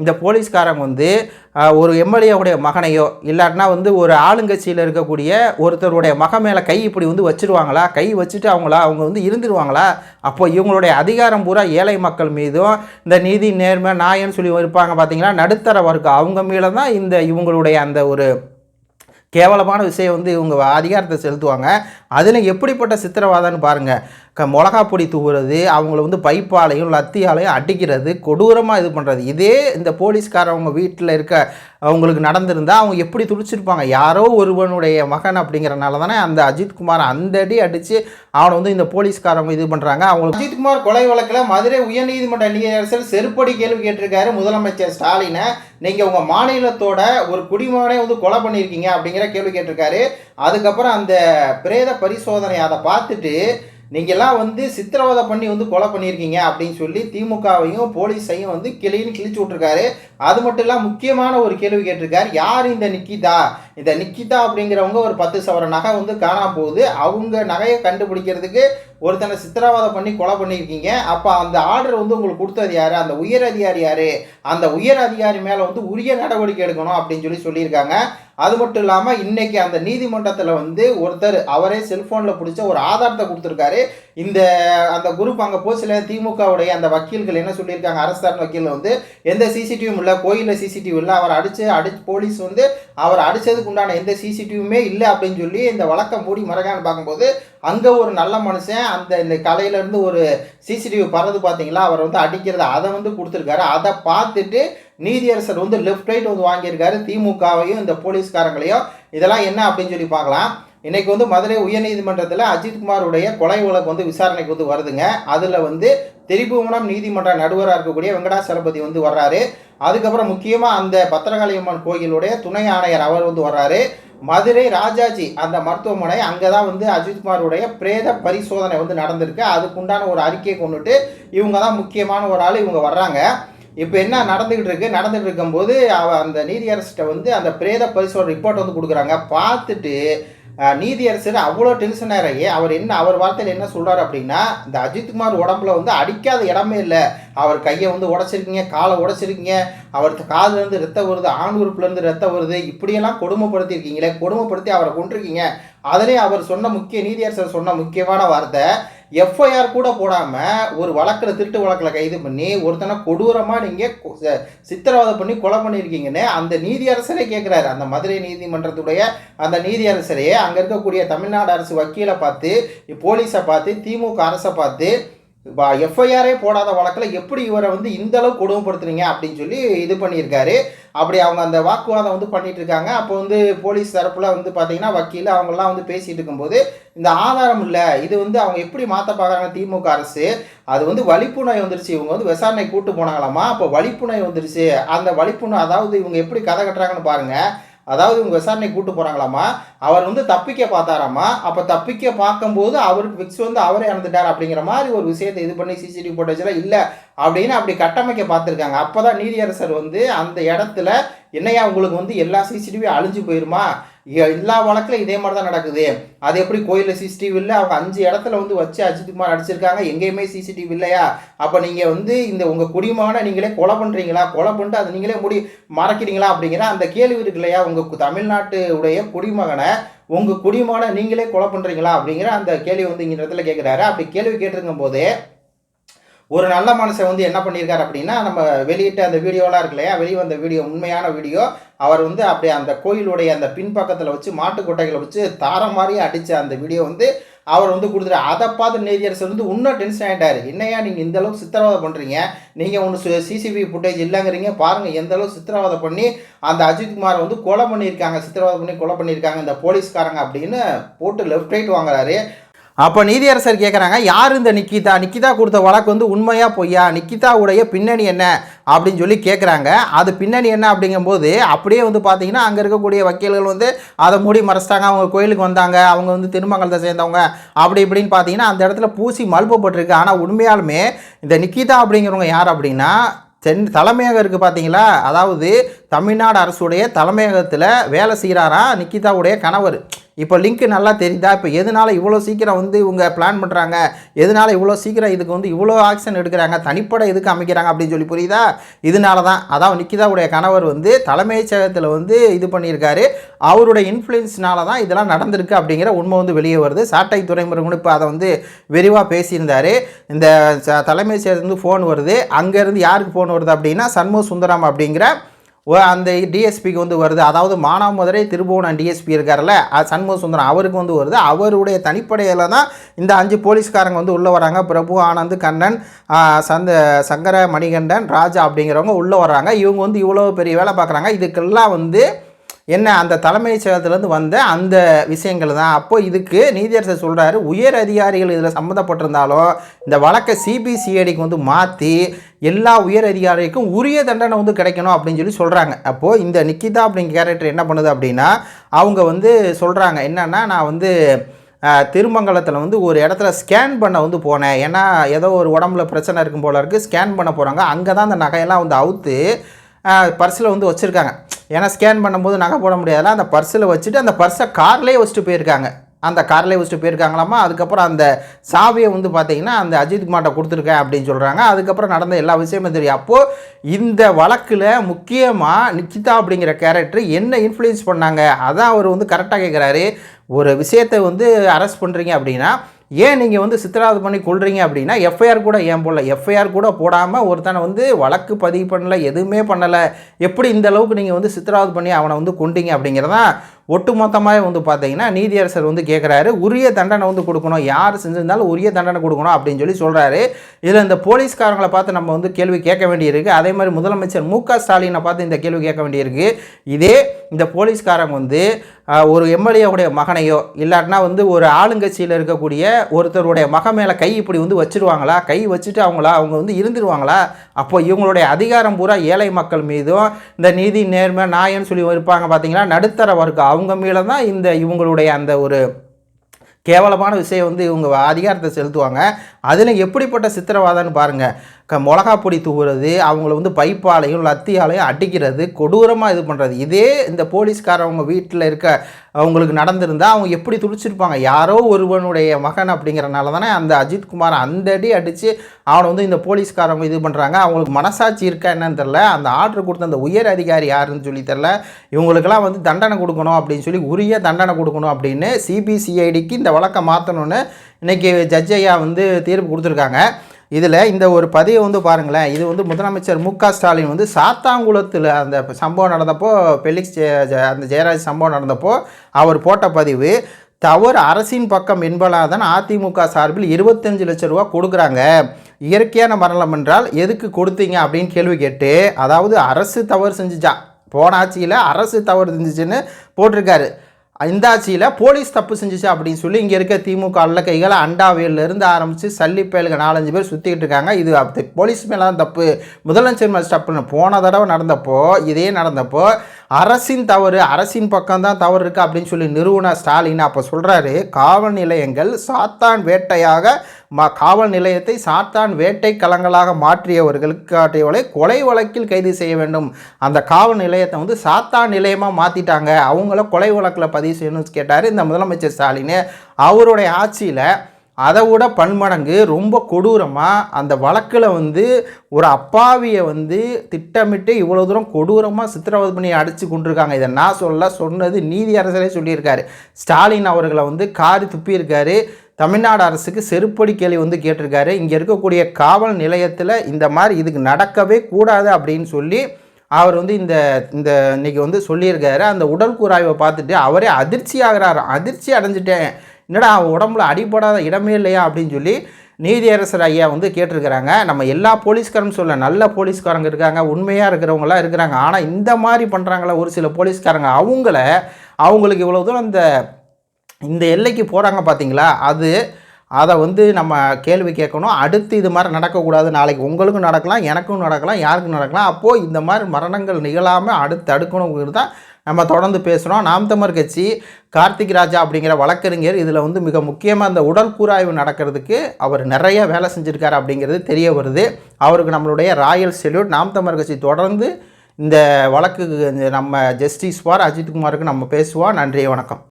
இந்த போலீஸ்காரங்க வந்து ஒரு எம்எல்ஏவுடைய மகனையோ இல்லாட்டினா வந்து ஒரு ஆளுங்கட்சியில் இருக்கக்கூடிய ஒருத்தருடைய மகன் மேலே கை இப்படி வந்து வச்சிருவாங்களா? கை வச்சுட்டு அவங்களா அவங்க வந்து இருந்துருவாங்களா? அப்போ இவங்களுடைய அதிகாரம் பூரா ஏழை மக்கள் மீதும் இந்த நீதி நேர்மை நாயன்னு சொல்லி இருப்பாங்க பார்த்தீங்களா நடுத்தர வர்க்கம் அவங்க மேலே தான் இந்த இவங்களுடைய அந்த ஒரு கேவலமான விஷயம் வந்து இவங்க அதிகாரத்தை செலுத்துவாங்க. அதில் எப்படிப்பட்ட சித்திரவாதம்னு பாருங்கள் க மிளகா பொடி தூவுறது அவங்கள வந்து பைப்பாலையும் லத்தியாலையும் அடிக்கிறது கொடூரமாக இது பண்ணுறது இதே இந்த போலீஸ்காரவங்க வீட்டில் இருக்க அவங்களுக்கு நடந்திருந்தால் அவங்க எப்படி துடிச்சிருப்பாங்க? யாரோ ஒருவனுடைய மகன் அப்படிங்கிறனால தானே அந்த அஜித்குமார் அந்த அடி அடித்து அவனை வந்து இந்த போலீஸ்காரவங்க இது பண்ணுறாங்க அவங்களுக்கு அஜித்குமார் கொலை வழக்கில் மதுரை உயர்நீதிமன்ற நீதியரசர் செருப்படி கேள்வி கேட்டிருக்காரு முதலமைச்சர் ஸ்டாலினை. நீங்கள் உங்கள் மாநிலத்தோட ஒரு குடிமகனே வந்து கொலை பண்ணியிருக்கீங்க அப்படிங்கிற கேள்வி கேட்டிருக்காரு. அதுக்கப்புறம் அந்த பிரேத பரிசோதனை அதை பார்த்துட்டு நீங்கள்லாம் வந்து சித்திரவதை பண்ணி வந்து கொலை பண்ணியிருக்கீங்க அப்படின்னு சொல்லி திமுகவையும் போலீஸையும் வந்து கிளின்னு கிழிச்சு விட்ருக்காரு அது மட்டும் இல்லாமல் முக்கியமான ஒரு கேள்வி கேட்டிருக்காரு. யார் இந்த நிக்கிதா? இந்த நிக்கிதா அப்படிங்கிறவங்க ஒரு பத்து சவர நகை வந்து காணாம போகுது. அவங்க நகையை கண்டுபிடிக்கிறதுக்கு ஒருத்தனை சித்திரவதை பண்ணி கொலை பண்ணியிருக்கீங்க. அப்போ அந்த ஆர்டர் வந்து உங்களுக்கு கொடுத்தது யார்? அந்த உயர் அதிகாரி யார்? அந்த உயர் அதிகாரி மேலே வந்து உரிய நடவடிக்கை எடுக்கணும் அப்படின்னு சொல்லி சொல்லியிருக்காங்க. அது மட்டும் இல்லாமல் இன்றைக்கி அந்த நீதிமன்றத்தில் வந்து ஒருத்தர் அவரே செல்ஃபோனில் பிடிச்ச ஒரு ஆதாரத்தை கொடுத்துருக்காரு. இந்த அந்த குரூப் அங்கே போச்சுல திமுகவுடைய அந்த வக்கீல்கள் என்ன சொல்லியிருக்காங்க? அரசாங்க வக்கீல் வந்து எந்த சிசிடிவியும் இல்லை கோயிலில் சிசிடிவி இல்லை அவர் அடிச்சு அடிச்சு போலீஸ் வந்து அவர் அடித்ததுக்கு உண்டான எந்த சிசிடிவியுமே இல்லை அப்படின்னு சொல்லி இந்த வழக்கம் மூடி மறக்கான்னு பார்க்கும்போது அங்கே ஒரு நல்ல மனுஷன் அந்த இந்த கலையிலேருந்து ஒரு சிசிடிவி பறந்து பார்த்தீங்களா அவர் வந்து அடிக்கிறத அதை வந்து கொடுத்துருக்காரு. அதை பார்த்துட்டு நீதியரசர் வந்து லெஃப்ட் ரைட் வந்து வாங்கியிருக்காரு. திமுகவையும் இந்த போலீஸ்காரங்களையும். இதெல்லாம் என்ன அப்படின்னு சொல்லி பார்க்கலாம். இன்றைக்கி வந்து மதுரை உயர்நீதிமன்றத்தில் அஜித்குமாருடைய கொலை வழக்கு வந்து விசாரணைக்கு வந்து வருதுங்க. அதில் வந்து திரிபுவனம் நீதிமன்ற நடுவராக இருக்கக்கூடிய வெங்கடாசலபதி வந்து வர்றாரு. அதுக்கப்புறம் முக்கியமாக அந்த பத்திரகாளியம்மன் கோயிலுடைய துணை ஆணையர் அவர் வந்து வர்றாரு. மதுரை ராஜாஜி அந்த மருத்துவமனை அங்கே தான் வந்து அஜித்குமாருடைய பிரேத பரிசோதனை வந்து நடந்திருக்கு. அதுக்குண்டான ஒரு அறிக்கையை கொண்டுட்டு இவங்க தான் முக்கியமான ஒரு ஆள் இவங்க வர்றாங்க. இப்போ என்ன நடந்துகிட்டு இருக்கு? நடந்துகிட்டு இருக்கும்போது அவ அந்த நீதியரசிட்ட வந்து அந்த பிரேத பரிசோதனை ரிப்போர்ட் வந்து கொடுக்குறாங்க. பார்த்துட்டு நீதியரசர் அவ்வளோ டென்ஷன் ஆகிறாயி அவர் என்ன அவர் வார்த்தையில் என்ன சொல்கிறார் அப்படின்னா இந்த அஜித்குமார் உடம்புல வந்து அடிக்காத இடமே இல்லை. அவர் கையை வந்து உடைச்சிருக்கீங்க காலை உடைச்சிருக்கீங்க அவர் காதுலேருந்து ரத்தம் வருது ஆண் உறுப்புலேருந்து ரத்தம் வருது இப்படியெல்லாம் கொடுமைப்படுத்தியிருக்கீங்களே கொடுமைப்படுத்தி அவரை கொண்டிருக்கீங்க அதிலே அவர் சொன்ன முக்கிய நீதியரசர் சொன்ன முக்கியமான வார்த்தை எஃப்ஐஆர் கூட போடாமல் ஒரு வழக்கில் திருட்டு வழக்கில் கைது பண்ணி ஒருத்தனை கொடூரமாக நீங்கள் சித்திரவதை பண்ணி கொலை பண்ணியிருக்கீங்கன்னு அந்த நீதியரசரே கேட்குறாரு அந்த மதுரை நீதிமன்றத்துடைய அந்த நீதியரசரே அங்கே இருக்கக்கூடிய தமிழ்நாடு அரசு வக்கீலை பார்த்து போலீஸை பார்த்து திமுக அரசை பார்த்து எஃப்ஐஆரே போடாத வழக்கில் எப்படி இவரை வந்து இந்த அளவுக்கு கொடுமைப்படுத்துறீங்க அப்படின்னு சொல்லி இது பண்ணியிருக்காரு. அப்படி அவங்க அந்த வாக்குவாதம் வந்து பண்ணிட்டு இருக்காங்க அப்போ வந்து போலீஸ் தரப்பில் வந்து பார்த்தீங்கன்னா வக்கீல் அவங்கெல்லாம் வந்து பேசிட்டு இருக்கும்போது இந்த ஆதாரம் இல்லை இது வந்து அவங்க எப்படி மாற்ற பார்க்குறாங்க திமுக அரசு? அது வந்து வலிப்பு நோய் வந்துருச்சு. இவங்க வந்து விசாரணை கூட்டு போனாங்களாமா? அப்போ வலிப்பு நோய் வந்துருச்சு. அந்த வலிப்பு நோய் அதாவது இவங்க எப்படி கதை கட்டுறாங்கன்னு பாருங்கள் அதாவது இவங்க விசாரணை கூட்டு போகிறாங்களாமா அவர் வந்து தப்பிக்க பார்த்தாராமா அப்போ தப்பிக்க பார்க்கும்போது அவருக்கு விக்ஸ் வந்து அவரே இறந்துட்டார் அப்படிங்கிற மாதிரி ஒரு விஷயத்தை இது பண்ணி சிசிடிவி ஃபுட்டேஜில் இல்லை அப்படின்னு அப்படி கட்டமைக்க பார்த்துருக்காங்க. அப்போ தான் நீதியரசர் வந்து அந்த இடத்துல என்னையா உங்களுக்கு வந்து எல்லா சிசிடிவியும் அழிஞ்சு போயிருமா? எல்லா வழக்கில் இதே மாதிரி தான் நடக்குது. அது எப்படி கோயிலில் சிசிடிவி இல்லை? அவங்க அஞ்சு இடத்துல வந்து வச்சு அஜித்குமார் அடிச்சிருக்காங்க. எங்கேயுமே சிசிடிவி இல்லையா? அப்போ நீங்கள் வந்து இந்த உங்கள் குடிமகனை நீங்களே கொலை பண்ணுறீங்களா கொலை பண்ணிட்டு அதை நீங்களே முடி மறக்கிறீங்களா? அப்படிங்கிற அந்த கேள்வி இருக்கு இல்லையா? உங்கள் தமிழ்நாட்டு உடைய குடிமகனை உங்கள் குடிமான நீங்களே கொலை பண்ணுறீங்களா அப்படிங்கிற அந்த கேள்வி வந்து இங்கே இடத்துல கேட்குறாரு அப்படி கேள்வி கேட்டிருக்கும் போதே ஒரு நல்ல மனுஷன் வந்து என்ன பண்ணியிருக்காரு அப்படின்னா நம்ம வெளியிட்ட அந்த வீடியோலாம் இருக்கு இல்லையா வெளியே வந்த வீடியோ உண்மையான வீடியோ அவர் வந்து அப்படியே அந்த கோயிலுடைய அந்த பின்பக்கத்தில் வச்சு மாட்டுக்கொட்டைகளை வச்சு தாரம் மாதிரி அடித்த அந்த வீடியோ வந்து அவர் வந்து கொடுத்துரு அதை பார்த்து நீதியரசர் வந்து இன்னும் டென்ஷன் ஆகிட்டாரு என்னையா நீங்கள் இந்த அளவுக்கு சித்திரவதை பண்ணுறீங்க நீங்கள் ஒன்று சிசிபி ஃபுட்டேஜ் இல்லைங்கிறீங்க பாருங்கள் எந்த அளவுக்கு சித்திரவதை பண்ணி அந்த அஜித்குமாரை வந்து கொலை பண்ணியிருக்காங்க சித்திரவதை பண்ணி கொலை பண்ணியிருக்காங்க இந்த போலீஸ்காரங்க அப்படின்னு போட்டு லெஃப்ட் ரைட் வாங்குறாரு. அப்போ நீதியரசர் கேட்குறாங்க யார் இந்த நிக்கிதா? நிக்கிதா கொடுத்த வழக்கு வந்து உண்மையாக பொய்யா? நிக்கிதாவுடைய பின்னணி என்ன? அப்படின்னு சொல்லி கேட்குறாங்க அது பின்னணி என்ன அப்படிங்கும்போது அப்படியே வந்து பார்த்தீங்கன்னா அங்கே இருக்கக்கூடிய வக்கீல்கள் வந்து அதை மூடி மறைச்சிட்டாங்க. அவங்க கோயிலுக்கு வந்தாங்க. அவங்க வந்து திருமங்கலத்தை சேர்ந்தவங்க. அப்படி இப்படின்னு பார்த்தீங்கன்னா அந்த இடத்துல பூசி மல்பப்பட்டிருக்கு ஆனால் உண்மையாலுமே இந்த நிக்கிதா அப்படிங்கிறவங்க யார் அப்படின்னா தென் தலைமையாக இருக்குது பார்த்தீங்களா அதாவது தமிழ்நாடு அரசுடைய தலைமையகத்தில் வேலை செய்கிறாரா நிக்கிதாவுடைய கணவர். இப்போ லிங்க் நல்லா தெரியுதா? இப்போ எதனால இவ்வளோ சீக்கிரம் வந்து இவங்க பிளான் பண்ணுறாங்க எதனால இவ்வளோ சீக்கிரம் இதுக்கு வந்து இவ்வளோ ஆக்ஷன் எடுக்கிறாங்க? தனிப்படை எதுக்கு அமைக்கிறாங்க? அப்படின்னு சொல்லி புரியுதா? இதனால தான் அதாவது நிக்கிதாவுடைய கணவர் வந்து தலைமைச்சகத்தில் வந்து இது பண்ணியிருக்காரு. அவருடைய இன்ஃப்ளூயன்ஸ்னால தான் இதெல்லாம் நடந்திருக்கு அப்படிங்கிற உண்மை வந்து வெளியே வருது. சாட்டை துறைமுறை இப்போ அதை வந்து விரிவாக பேசியிருந்தார். இந்த ச- தலைமைச் செயலகத்துலேருந்து ஃபோன் வருது. அங்கேருந்து யாருக்கு ஃபோன் வருது அப்படின்னா சண்முக சுந்தரம் அப்படிங்கிற அந்த டிஎஸ்பிக்கு வந்து வருது. அதாவது மானாமதுரை திருபுவனம் டிஎஸ்பி இருக்கார்ல அது சண்முக சுந்தரம் அவருக்கு வந்து வருது. அவருடைய தனிப்படையில் தான் இந்த அஞ்சு போலீஸ்காரங்க வந்து உள்ளே வராங்க. பிரபு ஆனந்த் கண்ணன் சந்த சங்கர மணிகண்டன் ராஜா அப்படிங்கிறவங்க உள்ளே வர்றாங்க. இவங்க வந்து இவ்வளோ பெரிய வேலை பார்க்குறாங்க. இதுக்கெல்லாம் வந்து என்ன அந்த தலைமைச் செயலத்திலேருந்து வந்த அந்த விஷயங்கள் தான். அப்போ இதுக்கு நீதியரசர் சொல்கிறாரு உயர் அதிகாரிகள் இதில் சம்மந்தப்பட்டிருந்தாலும் இந்த வழக்கை சிபிசிஐடிக்கு வந்து மாற்றி எல்லா உயர் அதிகாரிக்கும் உரிய தண்டனை வந்து கிடைக்கணும் அப்படின்னு சொல்லி சொல்கிறாங்க அப்போது இந்த நிக்கிதா அப்படிங்கிற கேரக்டர் என்ன பண்ணுது அப்படின்னா அவங்க வந்து சொல்கிறாங்க என்னென்னா நான் வந்து திருமங்கலத்தில் வந்து ஒரு இடத்துல ஸ்கேன் பண்ண வந்து போனேன். ஏன்னா ஏதோ ஒரு உடம்புல பிரச்சனை இருக்கும் போல இருக்குது ஸ்கேன் பண்ண போகிறாங்க அங்கே தான் அந்த நகையெல்லாம் வந்து அவுத்து பர்ஸில் வந்து வச்சுருக்காங்க. ஏன்னா ஸ்கேன் பண்ணும்போது நகை போட முடியாதுல அந்த பர்ஸில் வச்சுட்டு அந்த பர்ஸை கார்லேயே வச்சுட்டு போயிருக்காங்க. அந்த கார்லேயே வச்சுட்டு போயிருக்காங்களாமா? அதுக்கப்புறம் அந்த சாவியை வந்து பார்த்தீங்கன்னா அந்த அஜித் குமார்ட்ட கொடுத்துருக்கேன் அப்படின்னு சொல்கிறாங்க அதுக்கப்புறம் நடந்த எல்லா விஷயமும் தெரியும். அப்போது இந்த வழக்கில் முக்கியமாக நிக்கிதா அப்படிங்கிற கேரக்டர் என்ன இன்ஃப்ளூயன்ஸ் பண்ணாங்க? அதான் அவர் வந்து கரெக்டாக கேட்குறாரு ஒரு விஷயத்தை வந்து அரெஸ்ட் பண்ணுறீங்க அப்படின்னா ஏன் நீங்கள் வந்து சித்திராவது பண்ணி கொள்றீங்க அப்படின்னா எஃப்ஐஆர் கூட ஏன் போடல? எஃப்ஐஆர் கூட போடாமல் ஒருத்தனை வந்து வழக்கு பதிவு பண்ணல எதுவுமே பண்ணலை. எப்படி இந்த அளவுக்கு நீங்கள் வந்து சித்திராவது பண்ணி அவனை வந்து கொண்டீங்க அப்படிங்கிறதான் ஒட்டுமொத்தமாக வந்து பார்த்தீங்கன்னா நீதியரசர் வந்து கேட்குறாரு உரிய தண்டனை வந்து கொடுக்கணும். யார் செஞ்சிருந்தாலும் உரிய தண்டனை கொடுக்கணும் அப்படின்னு சொல்லி சொல்கிறாரு இதில் இந்த போலீஸ்காரங்களை பார்த்து நம்ம வந்து கேள்வி கேட்க வேண்டியிருக்கு. அதே மாதிரி முதலமைச்சர் மு க ஸ்டாலினை பார்த்து இந்த கேள்வி கேட்க வேண்டியிருக்கு. இதே இந்த போலீஸ்காரங்க வந்து ஒரு எம்எல்ஏவுடைய மகனையோ இல்லாட்டினா வந்து ஒரு ஆளுங்கட்சியில் இருக்கக்கூடிய ஒருத்தருடைய மகன் மேலே கை இப்படி வந்து வச்சிருவாங்களா? கை வச்சுட்டு அவங்களா அவங்க வந்து இருந்துருவாங்களா? அப்போ இவங்களுடைய அதிகாரம் பூரா ஏழை மக்கள் மீதும் இந்த நீதி நேர்மை நாயன்னு சொல்லி இருப்பாங்க பார்த்தீங்களா நடுத்தர வர்க்கம் அவங்க மேலே தான் இந்த இவங்களுடைய அந்த ஒரு கேவலமான விஷயம் வந்து இவங்க அதிகாரத்தை செலுத்துவாங்க. அதில் எப்படிப்பட்ட சித்திரவாதம்னு பாருங்கள் க மிளகா பொடி தூவுறது அவங்கள வந்து பைப்பாலையும் லத்தியாலையும் அடிக்கிறது கொடூரமாக இது பண்ணுறது இதே இந்த போலீஸ்காரவங்க வீட்டில் இருக்க அவங்களுக்கு நடந்திருந்தால் அவங்க எப்படி துடிச்சிருப்பாங்க? யாரோ ஒருவனுடைய மகன் அப்படிங்கிறனால தானே அந்த அஜித் குமார் அந்த அடி அடித்து அவனை வந்து இந்த போலீஸ்காரவங்க இது பண்ணுறாங்க அவங்களுக்கு மனசாட்சி இருக்கா என்னன்னு தெரில அந்த ஆர்டர் கொடுத்த அந்த உயர் அதிகாரி யாருன்னு சொல்லி தெரில இவங்களுக்கெல்லாம் வந்து தண்டனை கொடுக்கணும் அப்படின்னு சொல்லி உரிய தண்டனை கொடுக்கணும் அப்படின்னு சிபிசிஐடிக்கு இந்த வழக்கை மாற்றணும்னு இன்றைக்கி ஜட்ஜ் ஐயா வந்து தீர்ப்பு கொடுத்துருக்காங்க. இதில் இந்த ஒரு பதிவை வந்து பாருங்களேன். இது வந்து முதலமைச்சர் மு ஸ்டாலின் வந்து சாத்தாங்குளத்தில் அந்த சம்பவம் நடந்தப்போ பெலிக்ஸ் ஜெ- அந்த ஜெயராஜ் சம்பவம் நடந்தப்போ அவர் போட்ட பதிவு தவறு அரசின் பக்கம் என்பலாதான் அதிமுக சார்பில் இருபத்தஞ்சு லட்சம் ரூபா கொடுக்குறாங்க. இயற்கையான மரணம் என்றால் எதுக்கு கொடுத்தீங்க அப்படின்னு கேள்வி கேட்டு அதாவது அரசு தவறு செஞ்சுச்சா? போன ஆட்சியில் அரசு தவறு செஞ்சுச்சுன்னு போட்டிருக்காரு. இந்த ஆட்சியில் போலீஸ் தப்பு செஞ்சுச்சு அப்படின்னு சொல்லி இங்கே இருக்க திமுக அல்ல கைகள் அண்டாவேலிருந்து ஆரம்பித்து சல்லிப்பயலுக்கு நாலஞ்சு பேர் சுற்றிக்கிட்டு இருக்காங்க. இது அப்படி போலீஸ் மேலே தான் தப்பு. முதலமைச்சர் மேலே தப்புன்னு போன தடவை நடந்தப்போ இதே நடந்தப்போ அரசின் தவறு அரசின் பக்கம் தான் தவறு இருக்குது அப்படின்னு சொல்லி நிறுவனர் ஸ்டாலின் அப்போ சொல்கிறாரு காவல் நிலையங்கள் சாத்தான் வேட்டையாக ம காவல் நிலையத்தை சாத்தான் வேட்டை களங்களாக மாற்றியவர்களுக்கு காட்டியவர்களை கொலை வழக்கில் கைது செய்ய வேண்டும். அந்த காவல் நிலையத்தை வந்து சாத்தான் நிலையமாக மாற்றிட்டாங்க அவங்கள கொலை வழக்கில் பதிவு செய்யணும்னு கேட்டார் இந்த முதலமைச்சர் ஸ்டாலின். அவருடைய ஆட்சியில் அதை விட பன்மடங்கு ரொம்ப கொடூரமாக அந்த வழக்கில் வந்து ஒரு அப்பாவியை வந்து திட்டமிட்டு இவ்வளோ தூரம் கொடூரமாக சித்திரவதை பண்ணி அடித்து கொண்டிருக்காங்க. இதை நான் சொல்ல சொன்னது நீதி அரசரே சொல்லியிருக்காரு. ஸ்டாலின் அவர்களை வந்து காரி துப்பியிருக்காரு. தமிழ்நாடு அரசுக்கு செருப்படி கேள்வி வந்து கேட்டிருக்காரு. இங்கே இருக்கக்கூடிய காவல் நிலையத்தில் இந்த மாதிரி இதுக்கு நடக்கவே கூடாது அப்படின்னு சொல்லி அவர் வந்து இந்த இந்த இன்னைக்கு வந்து சொல்லியிருக்காரு. அந்த உடல் கூராய்வை பார்த்துட்டு அவரே அதிர்ச்சி ஆகிறாரு அதிர்ச்சி அடைஞ்சிட்டேன். என்னடா அவன் உடம்புல அடிபடாத இடமே இல்லையா அப்படின்னு சொல்லி நீதியரசர் ஐயா வந்து கேட்டிருக்கிறாங்க. நம்ம எல்லா போலீஸ்காரன்னு சொல்ல நல்ல போலீஸ்காரங்க இருக்காங்க உண்மையாக இருக்கிறவங்களாம் இருக்கிறாங்க. ஆனால் இந்த மாதிரி பண்ணுறாங்களா ஒரு சில போலீஸ்காரங்க அவங்கள அவங்களுக்கு இவ்வளோ தூரம் இந்த இந்த எல்லைக்கு போகிறாங்க பார்த்தீங்களா அது அதை வந்து நம்ம கேள்வி கேட்கணும். அடுத்து இது மாதிரி நடக்கக்கூடாது. நாளைக்கு உங்களுக்கும் நடக்கலாம் எனக்கும் நடக்கலாம் யாருக்கும் நடக்கலாம். அப்போது இந்த மாதிரி மரணங்கள் நிகழாமல் அடுத்து தடுக்கணுங்கிறது தான் நம்ம தொடர்ந்து பேசுகிறோம் நாம் தமிழ் கட்சி கார்த்திக் ராஜா அப்படிங்கிற வழக்கறிஞர் இதில் வந்து மிக முக்கியமாக இந்த உடல் கூராய்வு நடக்கிறதுக்கு அவர் நிறைய வேலை செஞ்சுருக்காரு அப்படிங்கிறது தெரிய வருது. அவருக்கு நம்மளுடைய ராயல் செல்யூட். நாம் தமிழ் கட்சி தொடர்ந்து இந்த வழக்கு இந்த நம்ம ஜஸ்டிஸ் ஃபார் அஜித்குமாருக்கு நம்ம பேசுவோம். நன்றி வணக்கம்.